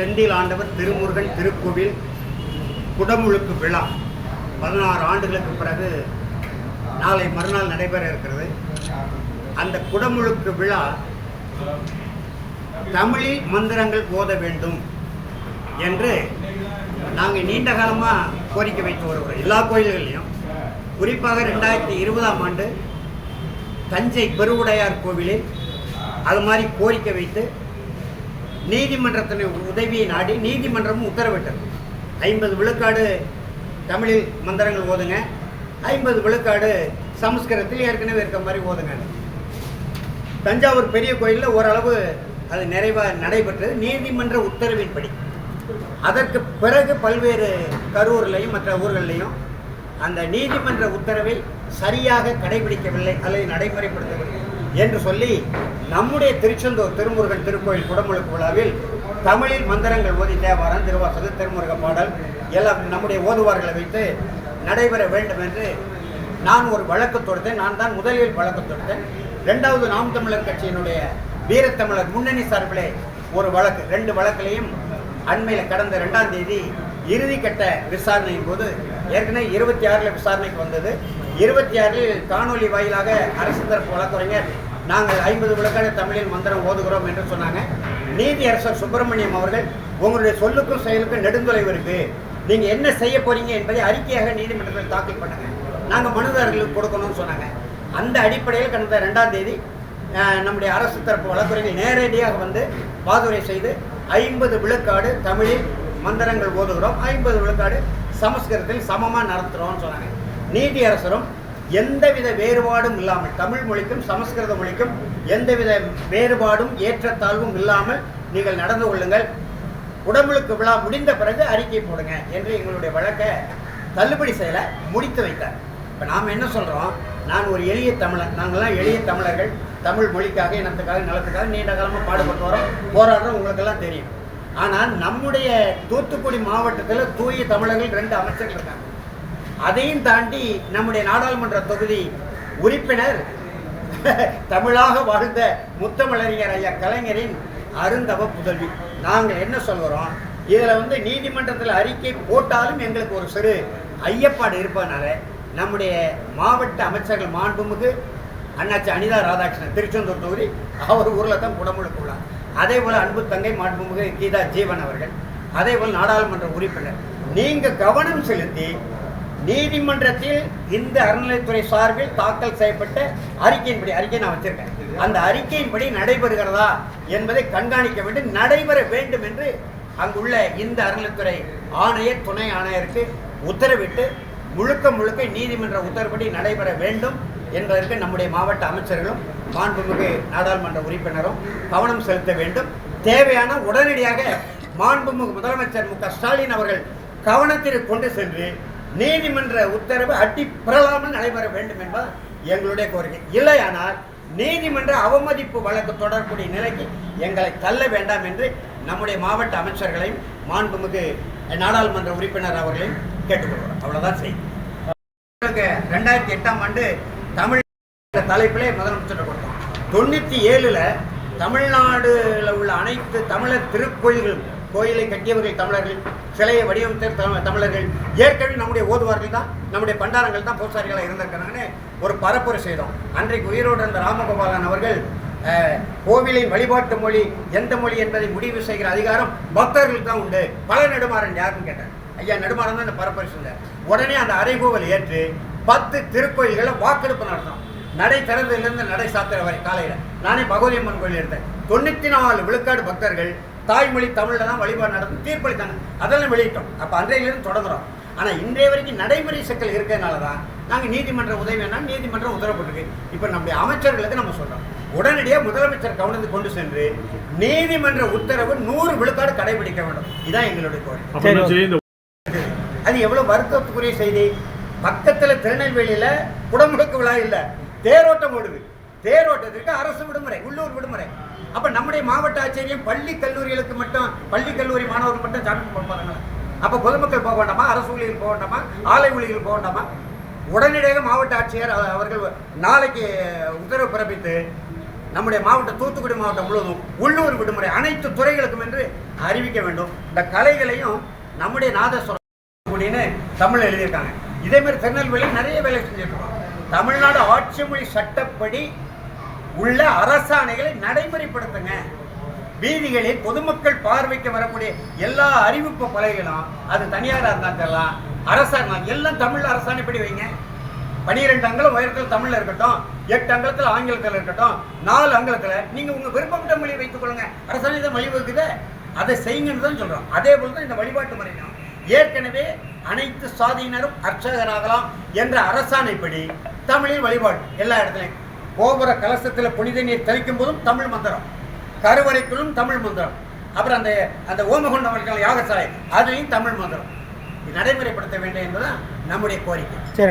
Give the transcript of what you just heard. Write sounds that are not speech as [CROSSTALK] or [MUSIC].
செந்தில் ஆண்டவர் திருமுருகன் திருக்கோவில் குடமுழுக்கு விழா. பதினாறு ஆண்டுகளுக்கு பிறகு நாளை மறுநாள் நடைபெற இருக்கிறது. அந்த குடமுழுக்கு விழா தமிழில் மந்திரங்கள் ஓத வேண்டும் என்று நாங்கள் நீண்ட காலமாக கோரிக்கை வைத்து வருகிறோம். எல்லா கோயில்கள்லையும். குறிப்பாக ரெண்டாயிரத்தி இருபதாம் ஆண்டு தஞ்சை பெருவுடையார் கோவிலில் அது மாதிரி கோரிக்கை வைத்து நீதிமன்றத்தின் உதவியை நாடி நீதிமன்றமும் உத்தரவிட்டது. ஐம்பது விழுக்காடு தமிழில் மந்திரங்கள் ஓதுங்க. ஐம்பது விழுக்காடு சமஸ்கிருதத்தில் ஏற்கனவே இருக்க மாதிரி ஓதுங்க. தஞ்சாவூர் பெரிய கோயிலில் ஓரளவு அது நிறைவாக நடைபெற்றது. நீதிமன்ற உத்தரவின்படி. அதற்கு பிறகு பல்வேறு கரூர்லையும் மற்ற ஊர்கள்லையும் அந்த நீதிமன்ற உத்தரவை சரியாக கடைபிடிக்கவில்லை அல்லது நடைமுறைப்படுத்தவில்லை. என்று சொல்லி நம்முடைய திருச்செந்தூர் திருமுருகன் திருக்கோயில் குடமுழுக்கு விழாவில் தமிழில் மந்திரங்கள் ஓதி தேவாரம் திருவாசகம் திருமுருக பாடல் எல்லாம் நம்முடைய ஓதுவார்களை வைத்து நடைபெற வேண்டும் என்று நான் ஒரு வழக்கு தொடுத்தேன். நான் தான் முதலில் வழக்கு தொடுத்தேன். ரெண்டாவது நாம் தமிழர் கட்சியினுடைய வீரத்தமிழர் முன்னணி சார்பிலே ஒரு வழக்கு. ரெண்டு வழக்கிலையும் அண்மையில் கடந்த ரெண்டாம் தேதி இறுதிக்கட்ட விசாரணையின் போது ஏற்கனவே இருபத்தி ஆறில் விசாரணைக்கு வந்தது. இருபத்தி ஆறில் காணொலி வாயிலாக அரசு தரப்பு வழக்கறிஞர் நாங்கள் ஐம்பது விளக்கான தமிழில் மந்திரம் ஓதுகிறோம் என்று சொன்னாங்க. நீதியரசர் சுப்பிரமணியம் அவர்கள் உங்களுடைய சொல்லுக்கும் செயலுக்கும் நெடுந்தொலைவு இருக்கு. நீங்க என்ன செய்ய போறீங்க என்பதை அறிக்கையாக நீதிமன்றத்தில் தாக்கல் பண்ணுங்க. நாங்க மனுதாரர்களுக்கு கொடுக்கணும்னு சொன்னாங்க. அந்த அடிப்படையில் கடந்த ரெண்டாம் தேதி நம்முடைய அரசு தரப்பு வழக்கறிஞர் நேரடியாக வந்து பாதுரை செய்து ஐம்பது விழுக்காடு தமிழில் மந்திரங்கள் ஓதுகிறோம் ஐம்பது விழுக்காடு சமஸ்கிருதத்தில் சமமாக நடத்துகிறோம்னு சொன்னாங்க. நீதி அரசரும் எந்தவித வேறுபாடும் இல்லாமல் தமிழ் மொழிக்கும் சமஸ்கிருத மொழிக்கும் எந்தவித வேறுபாடும் ஏற்றத்தாழ்வும் இல்லாமல் நீங்கள் நடந்து கொள்ளுங்கள். உடம்புக்கு விழா முடிந்த பிறகு அறிக்கை போடுங்க என்று எங்களுடைய வழக்கை தள்ளுபடி செயலை முடித்து வைத்தார். இப்போ நாம் என்ன சொல்கிறோம் நான் ஒரு எளிய தமிழன். நாங்கள்லாம் எளிய தமிழர்கள். தமிழ் மொழிக்காக இனத்துக்காக நிலத்துக்காக நீண்ட காலமாக பாடுபட்டு வரோம். போராடுறோம். உங்களுக்கெல்லாம் தெரியும். ஆனால் நம்முடைய தூத்துக்குடி மாவட்டத்தில் தூய தமிழர்கள் ரெண்டு அமைச்சர்கள் இருக்காங்க. அதையும் தாண்டி நம்முடைய நாடாளுமன்ற தொகுதி உறுப்பினர் [LAUGHS] தமிழாக வாழ்ந்த முத்தமிழறிஞர் ஐயா கலைஞரின் அருந்தவ புதல்வி. நாங்கள் என்ன சொல்கிறோம் இதில் வந்து நீதிமன்றத்தில் அறிக்கை போட்டாலும் எங்களுக்கு ஒரு சிறு ஐயப்பாடு இருப்பதனால நம்முடைய மாவட்ட அமைச்சர்கள் மாண்புமிகு அண்ணாச்சி அனிதா ராதாகிருஷ்ணன் திருச்செந்தூர் தொகுதி அவர் ஊரில் தான் குடமுழுக்குள்ளார் அதே போல் அன்பு தங்கை மாண்புமிகு கீதா ஜீவன் அவர்கள் அதே போல் நாடாளுமன்ற உறுப்பினர். நீங்கள் கவனம் செலுத்தி நீதிமன்றத்தில் இந்த அறநிலைத்துறை சார்பில் தாக்கல் செய்யப்பட்ட அறிக்கையின்படி அறிக்கை நான் வச்சிருக்கேன். அந்த அறிக்கையின்படி நடைபெறுகிறதா என்பதை கண்காணிக்க வேண்டும் நடைபெற வேண்டும் என்று அங்குள்ள இந்த அறநிலைத்துறை ஆணையர் துணை ஆணையருக்கு உத்தரவிட்டு முழுக்க முழுக்க நீதிமன்ற உத்தரவுப்படி நடைபெற வேண்டும். என்பதற்கு நம்முடைய மாவட்ட அமைச்சர்களும் மாண்புமிகு நாடாளுமன்ற உறுப்பினரும் கவனம் செலுத்த வேண்டும். தேவையான உடனடியாக மாண்புமிகு முதலமைச்சர் மு ஸ்டாலின் அவர்கள் கவனத்திற்கு கொண்டு சென்று நீதிமன்ற உத்தரவு அட்டி நடைபெற வேண்டும் என்பது எங்களுடைய கோரிக்கை. இல்லையானால் நீதிமன்ற அவமதிப்பு வழக்கு தொடரக்கூடிய நிலைக்கு எங்களை தள்ள வேண்டாம் என்று நம்முடைய மாவட்ட அமைச்சர்களையும் மாண்புமிகு நாடாளுமன்ற உறுப்பினர் அவர்களையும் கேட்டுக்கொள்கிறோம். அவ்வளோதான் செய்தி. ரெண்டாயிரத்தி எட்டாம் ஆண்டு தமிழ் தலைப்பிலே முதலமைச்சர் கொடுத்தோம் தொண்ணூற்றி ஏழில் தமிழ்நாடுல உள்ள அனைத்து தமிழர் திருக்கோயில்கள் கோயிலை கட்டியவர்கள் தமிழர்கள் சிலையை வடிவமைத்த தமிழ் தமிழர்கள் ஏற்கனவே நம்முடைய ஓதுவார்கள் தான் நம்முடைய பண்டாரங்கள் தான் பூசாரிகளாக இருந்திருக்கிறாங்கன்னு ஒரு பரப்புரை செய்தோம். அன்றைக்கு உயிரோடு இருந்த ராமகோபாலன் அவர்கள் கோவிலின் வழிபாட்டு மொழி எந்த மொழி என்பதை முடிவு செய்கிற அதிகாரம் பக்தர்களுக்கு தான் உண்டு. பல நெடுமாறன் யாருன்னு கேட்டார். ஐயா நெடுமாறன் தான் இந்த பரப்புரை செஞ்சார் உடனே அந்த அறைகோவல் ஏற்று பத்து திருக்கோயில்களை வாக்கெடுப்பு நடத்தணும். நடை திறந்ததிலிருந்து நடை சாத்திர வரை காலையில். நானே பகவதி அம்மன் கோயில் இருந்தேன். தொண்ணூற்றி நாலு விழுக்காடு பக்தர்கள் தாய்மொழி தமிழில் தான் வழிபாடு நடந்து தீர்ப்பளித்தாங்க. அதெல்லாம் வெளியிட்டோம். அப்போ அன்றையிலிருந்து தொடங்குறோம். ஆனால் இன்றைய வரைக்கும் நடைமுறை சிக்கல் இருக்கிறதுனால தான் நாங்கள் நீதிமன்ற உதவி வேணாம் நீதிமன்றம் உத்தரப்பட்டிருக்கு இப்போ நம்முடைய அமைச்சர்களுக்கு நம்ம சொல்கிறோம் உடனடியாக முதலமைச்சர் கவனத்துக்கு கொண்டு சென்று நீதிமன்ற உத்தரவு நூறு விழுக்காடு கடைபிடிக்க வேண்டும். இதுதான் எங்களுடைய கோரிக்கை. அது எவ்வளவு வருத்தத்துக்குரிய செய்தி? பக்கத்தில் திருநெல்வேலியில் குடமுழுக்கு விழா இல்லை. தேரோட்டம் ஓடுது. தேரோட்டத்திற்கு அரசு விடுமுறை உள்ளூர் விடுமுறை. அப்போ நம்முடைய மாவட்ட ஆச்சரியம் பள்ளி கல்லூரிகளுக்கு மட்டும் பள்ளி கல்லூரி மாணவர்கள் மட்டும் ஜாமீன் போடுறாங்களா அப்போ பொதுமக்கள் போக வேண்டாமா? அரசு ஊழியர்கள் போக வேண்டாமா? ஆலை ஊழியர்கள் போக வேண்டாமா? உடனடியாக மாவட்ட ஆட்சியர் அவர்கள் நாளைக்கு உத்தரவு பிறப்பித்து நம்முடைய மாவட்டம் தூத்துக்குடி மாவட்டம் முழுவதும் உள்ளூர் விடுமுறை அனைத்து துறைகளுக்கும் என்று அறிவிக்க வேண்டும். இந்த கலைகளையும் நம்முடைய நாதஸ்வரம் அப்படின்னு தமிழ் எழுதியிருக்காங்க. இதே மாதிரி திருநெல்வேலியில் நிறைய வேலை செஞ்சிருக்கோம். தமிழ்நாடு ஆட்சி மொழி சட்டப்படி உள்ள அரசாணைகளை நடைமுறைப்படுத்துங்க. வீதிகளில் பொதுமக்கள் பார்வைக்கு வரக்கூடிய எல்லா அறிவிப்பு பலகைகளும் அது தனியாரா இருந்தாலும் அரசாங்கம் எல்லாம் தமிழ் அரசாணைப்படி வைங்க. பனிரெண்டு அங்கலம் உயரத்தில் தமிழ்ல இருக்கட்டும் எட்டு அங்கலத்தில் ஆங்கிலத்தில் இருக்கட்டும் நாலு அங்கலத்தில் நீங்கள் உங்கள் விருப்பப்பட்ட மொழியை வைத்துக் கொள்ளுங்க. அரசாணை தான் வழிவகுக்குது. அதை செய்யுங்கன்னு தான் சொல்கிறோம் அதே போல தான் இந்த வழிபாட்டு முறையும் ஏற்கனவே அனைத்து சாதியினரும் அர்ச்சகராகலாம் என்ற அரசாணைப்படி தமிழில் வழிபாடு எல்லா இடத்துலையும். கோபுர கலசத்தில் புனித நீர் தெளிக்கும் போதும் தமிழ் மந்திரம். கருவறைக்குள்ளும் தமிழ் மந்திரம். அப்புறம் அந்த அந்த ஓமகுண்டம் யாகசாலை அதுலேயும் தமிழ் மந்திரம். இது நடைமுறைப்படுத்த வேண்டும் என்பதுதான் நம்முடைய கோரிக்கை. சரி.